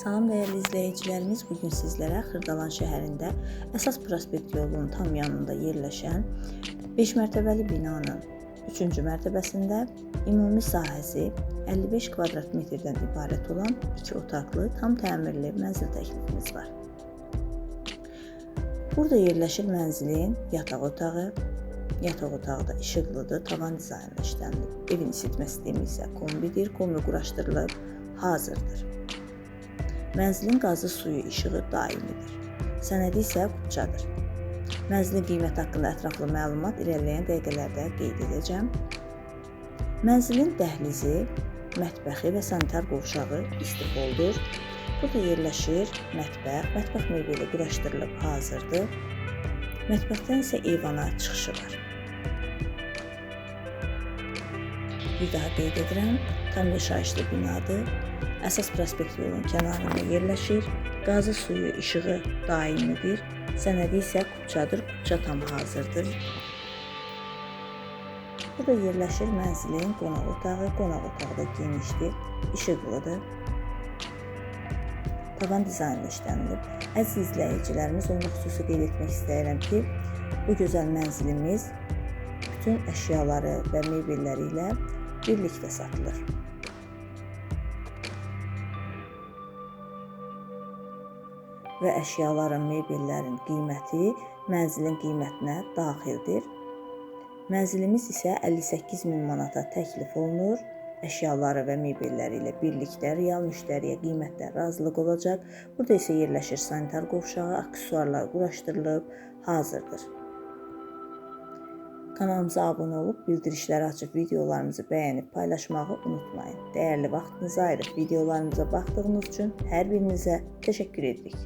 Salam dəyərli izləyicilərimiz, bu gün sizlərə Xırdalan şəhərində əsas prospekt yolunun tam yanında yerləşən 5 mərtəbəli binanın 3-cü mərtəbəsində ümumi sahəsi 55 kvadrat metrdən ibarət olan 2 otaqlı, tam təmirli mənzil təklifimiz var. Burada yerləşir mənzilin yataq otağı, Yataq otağı da işıqlıdır, tavan dizaynı işlənilib. Evin isitmə sistemi isə kombidir, kombi quraşdırılıb, hazırdır. Mənzilin qazı suyu işığı daimidir. Sənədi isə qupçadır. Mənzilin qiyməti haqqında ətraflı məlumat irəliləyən dəqiqələrdə qeyd edəcəm. Mənzilin dəhlizi, mətbəxi və sanitar qovşağı istiqboldur. Burada yerləşir mətbəx, mətbəx mebeli quraşdırılıb hazırdır. Mətbəxdən isə eyvana çıxışı var. Bir daha qeyd edirəm, tam yaşayışlı binadır. Əsas prospekt yolunun kənarında yerləşir. Qazı suyu işığı daimidir. Sənədi isə kupçadır. Kupça tam hazırdır. Burada yerləşir mənzilin qonaq otağı. Qonaq otağı da genişdir, işıqlıdır. Tavan dizaynı işlənilib. Əziz izləyicilərimiz, onu xüsusi qeyd etmək istəyirəm ki, bu gözəl mənzilimiz bütün əşyaları və mebelləri ilə birlikdə satılır. Və əşyaların, mebellərin qiyməti mənzilin qiymətinə daxildir. Mənzilimiz isə 58 min manata təklif olunur. Əşyaları və mebelləri ilə birlikdə real müştəriyə qiymətdə razılıq olacaq. Burada isə yerləşir sanitar qovşağı, aksesuarlar quraşdırılıb, hazırdır. Kanalımıza abunə olub, bildirişləri açıb videolarımızı bəyənib paylaşmağı unutmayın. Dəyərli vaxtınızı ayırıb videolarımıza baxdığınız üçün hər birinizə təşəkkür edirik.